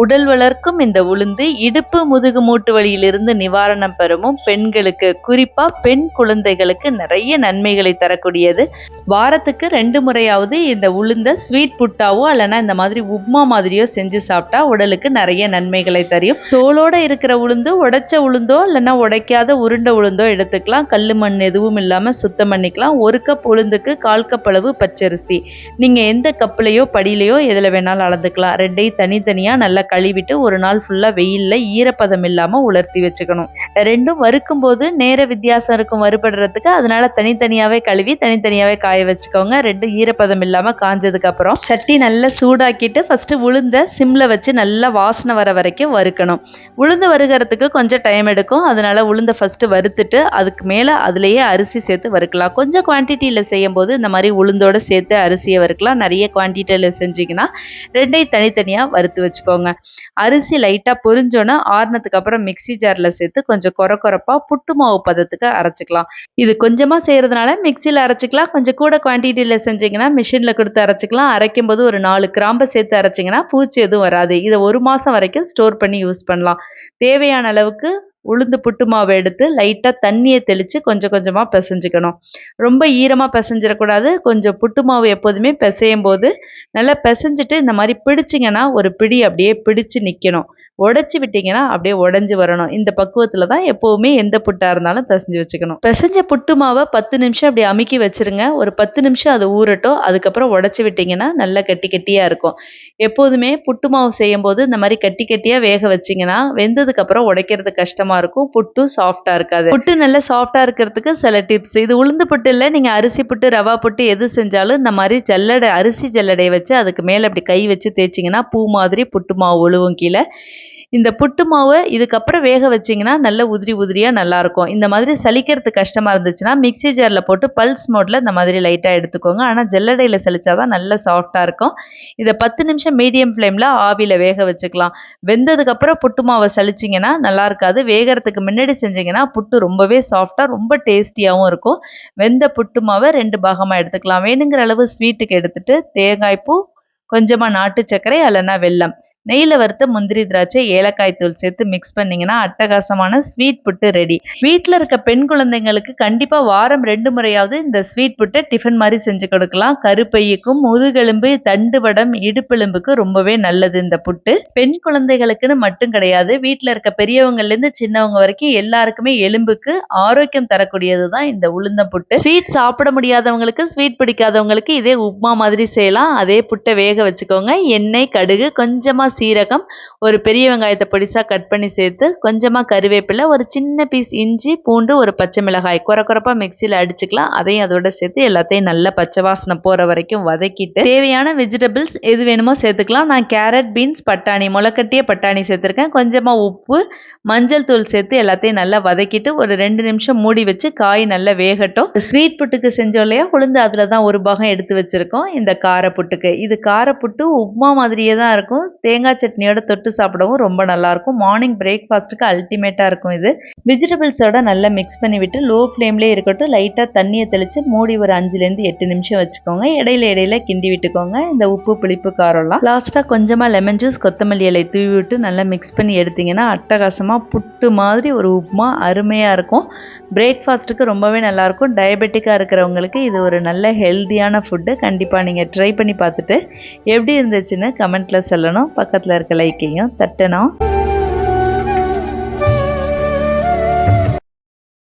உடல் வளர்க்கும் இந்த உளுந்து இடுப்பு முதுகு மூட்டு வலியிலிருந்து நிவாரணம் பெறவும் பெண்களுக்கு குறிப்பா பெண் குழந்தைகளுக்கு நிறைய நன்மைகளை தரக்கூடியது. வாரத்துக்கு ரெண்டு முறையாவது இந்த உளுந்த ஸ்வீட் புட்டாவோ இல்லைன்னா இந்த மாதிரி உப்மா மாதிரியோ செஞ்சு சாப்பிட்டா உடலுக்கு நிறைய நன்மைகளை தரும். தோலோட இருக்கிற உளுந்து உடைச்ச உளுந்தோ இல்லைன்னா உடைக்காத உருண்டை உளுந்தோ எடுத்துக்கலாம். கல் மண் எதுவும் இல்லாமல் சுத்தம் பண்ணிக்கலாம். ஒரு கப் உளுந்துக்கு கால் கப் அளவு பச்சரிசி. நீங்கள் எந்த கப்புலையோ படியிலையோ எதில் வேணாலும் அளந்துக்கலாம். ரெண்டையும் தனித்தனியாக நல்லா கழுவிட்டு ஒரு நாள் ஃபுல்லாக வெயிலில் ஈரப்பதம் இல்லாமல் உலர்த்தி வச்சுக்கணும். ரெண்டும் வறுக்கும் போது நேர வித்தியாசம் இருக்கும் வறுபடுறதுக்கு. அதனால தனித்தனியாகவே கழுவி தனித்தனியாகவே காய வச்சுக்கோங்க. ரெண்டும் ஈரப்பதம் இல்லாமல் காஞ்சதுக்கு அப்புறம் சட்டி நல்லா சூடாக்கிட்டு ஃபர்ஸ்ட் உளுந்த சிம்ல வச்சு நல்லா வாசனை வர வரைக்கும் வறுக்கணும். உளுந்து வறுக்கிறதுக்கு கொஞ்சம் டைம் எடுக்கும். அதனால உளுந்த ஃபர்ஸ்ட் வறுத்துட்டு அதுக்கு மேலே அதுலேயே அரிசி சேர்த்து வறுக்கலாம். கொஞ்சம் குவான்டிட்டியில் செய்யும் போது இந்த மாதிரி உளுந்தோட சேர்த்து அரிசியை வறுக்கலாம். நிறைய குவான்டிட்டியில் செஞ்சீங்கன்னா ரெண்டையும் தனித்தனியாக வறுத்து வச்சுக்கோங்க. அரிசி லைட்டாக பொரிஞ்சோன்னே ஆறுனதுக்கு அப்புறம் மிக்ஸி ஜாரில் சேர்த்து கொஞ்சம் கொர கொரப்பாக புட்டு மாவு பதத்துக்கு அரைச்சிக்கலாம். இது கொஞ்சமாக செய்கிறதுனால மிக்சியில் அரைச்சிக்கலாம். கொஞ்சம் கூட கூட குவான்டிட்டியில் செஞ்சீங்கன்னா மிஷினில் கொடுத்து அரைச்சிக்கலாம். அரைக்கும் போது ஒரு நாலு கிராம்பை சேர்த்து அரைச்சிங்கன்னா பூச்சி எதுவும் வராது. இதை ஒரு மாதம் வரைக்கும் ஸ்டோர் பண்ணி யூஸ் பண்ணலாம். தேவையான அளவுக்கு உளுந்து புட்டு மாவை எடுத்து லைட்டாக தண்ணியை தெளித்து கொஞ்சம் கொஞ்சமாக பிசைஞ்சிக்கணும். ரொம்ப ஈரமாக பிசைஞ்சிடக்கூடாது. கொஞ்சம் புட்டு மாவு எப்போதுமே பிசையும் போது நல்லா பிசைஞ்சிட்டு இந்த மாதிரி பிடிச்சிங்கன்னா ஒரு பிடி அப்படியே பிடிச்சு நிற்கணும் உடைச்சி விட்டீங்கன்னா அப்படியே உடஞ்சி வரணும். இந்த பக்குவத்தில் தான் எப்போவுமே எந்த புட்டாக இருந்தாலும் பிசைஞ்சு வச்சுக்கணும். பிசைஞ்ச புட்டு மாவை பத்து நிமிஷம் அப்படி அமுக்கி வச்சிருங்க. ஒரு பத்து நிமிஷம் அது ஊறட்டும். அதுக்கப்புறம் உடச்சி விட்டீங்கன்னா நல்லா கட்டி கட்டியாக இருக்கும். எப்போதுமே புட்டு மாவு செய்யும் போது இந்த மாதிரி கட்டி கட்டியாக வேக வச்சிங்கன்னா வெந்ததுக்கு அப்புறம் உடைக்கிறது கஷ்டமாக இருக்கும். புட்டும் சாஃப்டாக இருக்காது. புட்டு நல்லா சாஃப்டாக இருக்கிறதுக்கு சில டிப்ஸ் இது உளுந்து புட்டு இல்லை நீங்கள் அரிசி புட்டு ரவா புட்டு எது செஞ்சாலும் இந்த மாதிரி ஜல்லடை அரிசி ஜல்லடையை வச்சு அதுக்கு மேலே அப்படி கை வச்சு தேய்ச்சிங்கன்னா பூ மாதிரி புட்டு மாவு ஒழுவும் கீழே. இந்த புட்டு மாவை இதுக்கப்புறம் வேக வச்சிங்கன்னா நல்ல உதிரி உதிரியாக நல்லாயிருக்கும். இந்த மாதிரி சலிக்கிறது கஷ்டமாக இருந்துச்சுன்னா மிக்ஸி ஜாரில் போட்டு பல்ஸ் மோட்டில் இந்த மாதிரி லைட்டாக எடுத்துக்கோங்க. ஆனால் ஜல்லடையில் சலிச்சாதான் நல்ல சாஃப்டாக இருக்கும். இதை பத்து நிமிஷம் மீடியம் ஃப்ளேமில் ஆவியில் வேக வச்சுக்கலாம். வெந்ததுக்கப்புறம் புட்டு மாவை சலிச்சிங்கன்னா நல்லா இருக்காது. வேகிறதுக்கு முன்னாடி செஞ்சிங்கன்னா புட்டு ரொம்பவே சாஃப்டாக ரொம்ப டேஸ்டியாகவும் இருக்கும். வெந்த புட்டு மாவை ரெண்டு பாகமாக எடுத்துக்கலாம். வேணுங்கிற அளவு ஸ்வீட்டுக்கு எடுத்துகிட்டு தேங்காய் பூ கொஞ்சமாக நாட்டு சர்க்கரை அல்லனா வெல்லம். நெய்யில் வறுத்த முந்திரி திராட்சை ஏலக்காய் தூள் சேர்த்து மிக்ஸ் பண்ணீங்கன்னா அட்டகாசமான ஸ்வீட் புட்டு ரெடி வீட்டில் இருக்க பெண் குழந்தைங்களுக்கு கண்டிப்பாக வாரம் ரெண்டு முறையாவது இந்த ஸ்வீட் புட்டை டிஃபன் மாதிரி செஞ்சு கொடுக்கலாம். கருப்பையுக்கும் முதுகெலும்பு தண்டு வடம் இடுப்பெலும்புக்கு ரொம்பவே நல்லது இந்த புட்டு. பெண் குழந்தைகளுக்குன்னு மட்டும் கிடையாது. வீட்டில் இருக்க பெரியவங்கலேருந்து சின்னவங்க வரைக்கும் எல்லாருக்குமே எலும்புக்கு ஆரோக்கியம் தரக்கூடியது தான் இந்த உளுந்தம் புட்டு. ஸ்வீட் சாப்பிட முடியாதவங்களுக்கு ஸ்வீட் பிடிக்காதவங்களுக்கு இதே உப்மா மாதிரி செய்யலாம். அதே புட்டை வேக வச்சுக்கோங்க. எண்ணெய் கடுகு கொஞ்சமாக சீரகம் ஒரு பெரிய வெங்காயத்தை பொடிசாக கட் பண்ணி சேர்த்து கொஞ்சமாக கருவேப்பிலை ஒரு சின்ன பீஸ் இஞ்சி பூண்டு ஒரு பச்சை மிளகாய். குறை குறைப்பா மிக்சியில் அடிச்சுக்கலாம். அதையும் அதோட சேர்த்து எல்லாத்தையும் நல்லா பச்சை வாசனை போகிற வரைக்கும் வதக்கிட்டு தேவையான வெஜிடபிள்ஸ் எது வேணுமோ சேர்த்துக்கலாம். நான் கேரட் பீன்ஸ் பட்டாணி முளைக்கட்டிய பட்டாணி சேர்த்துருக்கேன். கொஞ்சமாக உப்பு மஞ்சள் தூள் சேர்த்து எல்லாத்தையும் நல்லா வதக்கிட்டு ஒரு ரெண்டு நிமிஷம் மூடி வச்சு காய் நல்லா வேகட்டும். ஸ்வீட் புட்டுக்கு செஞ்சோம் இல்லையா? உளுந்து அதில் தான் ஒரு பாகம் எடுத்து வச்சுருக்கோம். இந்த கார புட்டுக்கு இது கார புட்டு உப்மா மாதிரியே தான் இருக்கும். தேங்காய் தேங்காய் சட்னியோட தொட்டு சாப்பிடவும் ரொம்ப நல்லாயிருக்கும். மார்னிங் பிரேக்ஃபாஸ்ட்டுக்கு அல்டிமேட்டாக இருக்கும் இது. வெஜிடபிள்ஸோட நல்லா மிக்ஸ் பண்ணி விட்டு லோ ஃப்ளேம்லேயே இருக்கட்டும் லைட்டாக தண்ணியை தெளித்து மூடி ஒரு அஞ்சுலேருந்து எட்டு நிமிஷம் வச்சுக்கோங்க. இடையில இடையில கிண்டி விட்டுக்கோங்க. இந்த உப்பு புளிப்பு காரம்லாம் லாஸ்ட்டாக கொஞ்சமாக லெமன் ஜூஸ் கொத்தமல்லி இலை தூவி விட்டு நல்லா மிக்ஸ் பண்ணி எடுத்தீங்கன்னா அட்டகாசமாக புட்டு மாதிரி ஒரு உப்புமா அருமையாக இருக்கும். பிரேக்ஃபாஸ்ட்டுக்கு ரொம்பவே நல்லாயிருக்கும். டயபெட்டிக்காக இருக்கிறவங்களுக்கு இது ஒரு நல்ல ஹெல்த்தியான ஃபுட்டு கண்டிப்பாக நீங்கள் ட்ரை பண்ணி பார்த்துட்டு எப்படி இருந்துச்சுன்னு கமெண்ட்டில் சொல்லணும். பக்கத்தில் இருக்க லைக்கையும் தட்டணும்